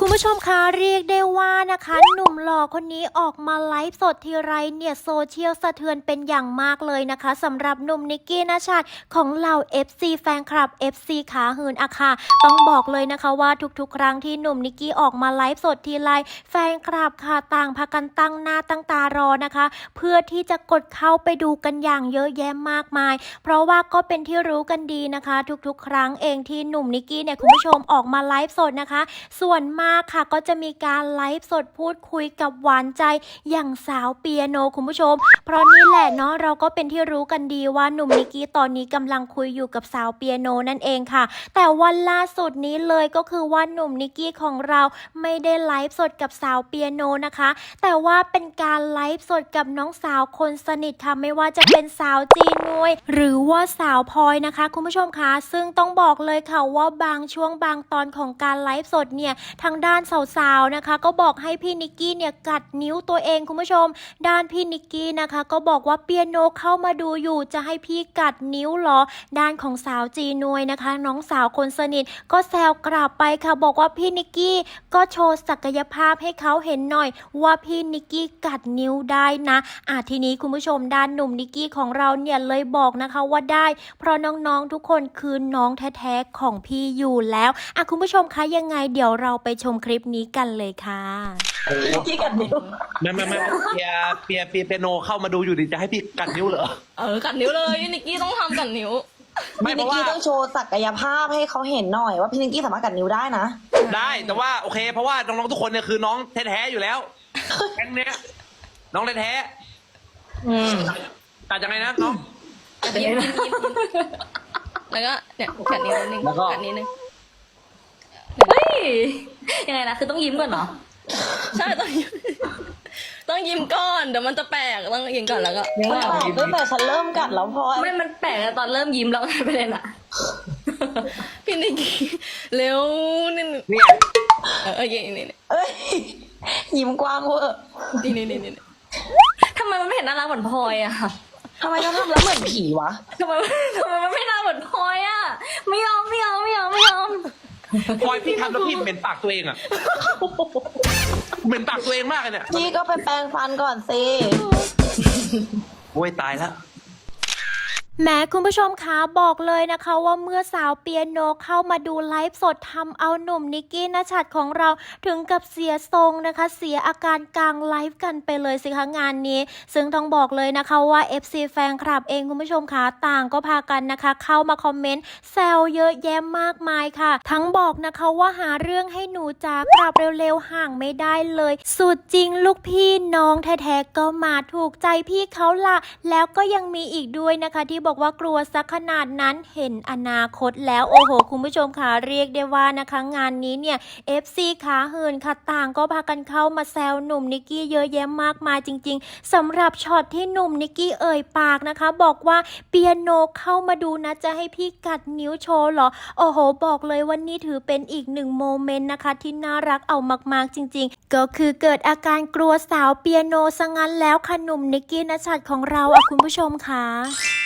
คุณผู้ชมคะเรียกได้ว่านะคะ หนุ่มหล่อคนนี้ออกมาไลฟ์สดทีไรเนี่ยโซเชียลสะเทือนเป็นอย่างมากเลยนะคะสำหรับหนุ่มนิกกี้นาชาติของเหล่า FC แฟนคลับ FC ขาหืนอะค่ะต้องบอกเลยนะคะว่าทุกๆ ครั้งที่หนุ่มนิกกี้ออกมาไลฟ์สดทีไรแฟนคลับค่ะต่างพากันตั้งหน้าตั้งตารอนะคะ เพื่อที่จะกดเข้าไปดูกันอย่างเยอะแยะมากมาย เพราะว่าก็เป็นที่รู้กันดีนะคะ ทุกๆ ครั้งเองที่หนุ่มนิกกี้เนี่ยคุณผู้ชมออกมาไลฟ์สดนะคะ ส่วนมากค่ะ ก็จะมีการไลฟ์สดพูดคุยกับหวานใจอย่างสาวเปียโนคุณผู้ชม เพราะนี่แหละเนาะเราก็เป็นที่รู้กันดีว่าหนุ่มนิกกี้ตอนนี้กำลังคุยอยู่กับสาวเปียโนนั่นเองค่ะ แต่วันล่าสุดนี้เลยก็คือว่าหนุ่มนิกกี้ของเราไม่ได้ไลฟ์สดกับสาวเปียโนนะคะ แต่ว่าเป็นการไลฟ์สดกับน้องสาวคนสนิทค่ะไม่ว่าจะเป็นสาวจีนวย หรือว่าสาวพลอยนะคะ คุณผู้ชมคะ ซึ่งต้องบอกเลยค่ะว่าบางช่วงบางตอนของการไลฟ์สดเนี่ยทางด้านสาวๆนะคะ ก็บอกให้พี่นิกกี้เนี่ยกัดนิ้วตัวเองคุณผู้ชม ด้านพี่นิกกี้นะคะ ก็บอกว่าเปียโนเข้ามาดูอยู่จะให้พี่กัดนิ้วเหรอ ด้านของสาวจีนวยนะคะ น้องสาวคนสนิท ก็แซวกลับไปค่ะ บอกว่าพี่นิกกี้ก็โชว์ศักยภาพให้เขาเห็นหน่อย ว่าพี่นิกกี้กัดนิ้วได้นะอะทีนี้คุณผู้ชมด้านหนุ่มนิกกี้ของเราเนี่ยเลยบอกนะคะว่าได้ เพราะน้องๆทุกคนคือน้องแท้ๆของพี่อยู่แล้วอะคุณผู้ชมคะยังไงเดี๋ยวเราไปชมคลิปนี้กันเลยค่ะกี้กัดนิ้ว ไม่ไม่ไม่เปียเปียเปียเปียโนเข้ามาดูอยู่ดีจะให้พี่กัดนิ้วเหรอ เออ กัดนิ้วเลยพี่นิกกี้ต้องทำกัดนิ้ว ไม่พี่เพนิกราะว่ากี้ต้องโชว์ศักยภาพให้เขาเห็นหน่อยว่าพี่นิกกี้สามารถกัดนิ้วได้นะ ได้แต่ว่าโอเค เพราะว่าน้องๆทุกคนเนี่ยคือน้องแท้ๆอยู่แล้วแก๊งเนี้ยน้องแท้อืมๆกัดยังไงนะน้อง ยิ้มยิ้มยิ้มยิ้มแล้วก็เนี่ยกัดนิ้วนิดนึงแล้วก็ กัดนิ้วนึงเฮ้ย ยังไงนะคือต้องยิ้มก่อนเนาะใช่ต้องยิ้มต้องยิ้มก่อนเดี๋ยวมันจะแปลกต้องยิ้มก่อนแล้วก็ยังมันไงแปลกตั้งแต่ฉันเริ่มกัดแล้วพลอยไม่มันแปลกนะตอนเริ่มยิ้มแล้วไปเลยน่ะพี่นิกกี้เร็วนี่เนี่ยเออเออนี่นี่นี่เอ้ยยิ้มกว้างเวอร์นี่นี่นี่นี่ทำไมมันไม่เห็นน่ารักเหมือนพลอยอะทำไมเขาทำแล้วเหมือนผีวะทำไมทำไมมันไม่น่า พลอยพี่ทำแล้วพี่เหม็นปากตัวเองอะเหม็นปากตัวเองมากเลยเนี่ยพี่ก็ไปแปรงฟันก่อนสิโอ้ยตายแล้ว แม้คุณผู้ชมคะบอกเลยนะคะว่าเมื่อสาวเปียโนเข้ามาดูไลฟ์สดทำเอาหนุ่มนิกกี้นชัดของเราถึงกับเสียทรงนะคะ เสียอาการกลางไลฟ์กันไปเลยสิคะงานนี้ ซึ่งต้องบอกเลยนะคะว่า FC แฟนคลับเองคุณผู้ชมคะต่างก็พากันนะคะ เข้ามาคอมเมนต์แซวเยอะแยะมากมายค่ะ ทั้งบอกนะคะว่าหาเรื่องให้หนูจ๋ากลับเร็วๆห่างไม่ได้เลย สุดจริงลูกพี่น้องแท้ๆก็มาถูกใจพี่เขาละแล้วก็ยังมีอีกด้วยนะคะที่บอกว่ากลัวสักขนาดนั้นเห็นอนาคตแล้วโอ้โห คุณผู้ชมค่ะเรียกได้ว่านะคะ งานนี้เนี่ย FC ขาเหื่นค่ะต่างก็พากันเข้ามาแซวหนุ่มนิกกี้เยอะแยะมากมายจริง ๆสำหรับช็อตที่หนุ่มนิกกี้เอ่ยปากนะคะ บอกว่าเปียโนเข้ามาดูนะจะให้พี่กัดนิ้วโชว์หรอโอ้โห บอกเลยว่านี่ถือเป็นอีกหนึ่งโมเมนต์นะคะ ที่น่ารักเอามาก ๆ จริง ๆ ก็คือเกิดอาการกลัวสาวเปียโนซะงั้นแล้วค่ะหนุ่มนิกกี้นชัดของเราอะคุณผู้ชมค่ะ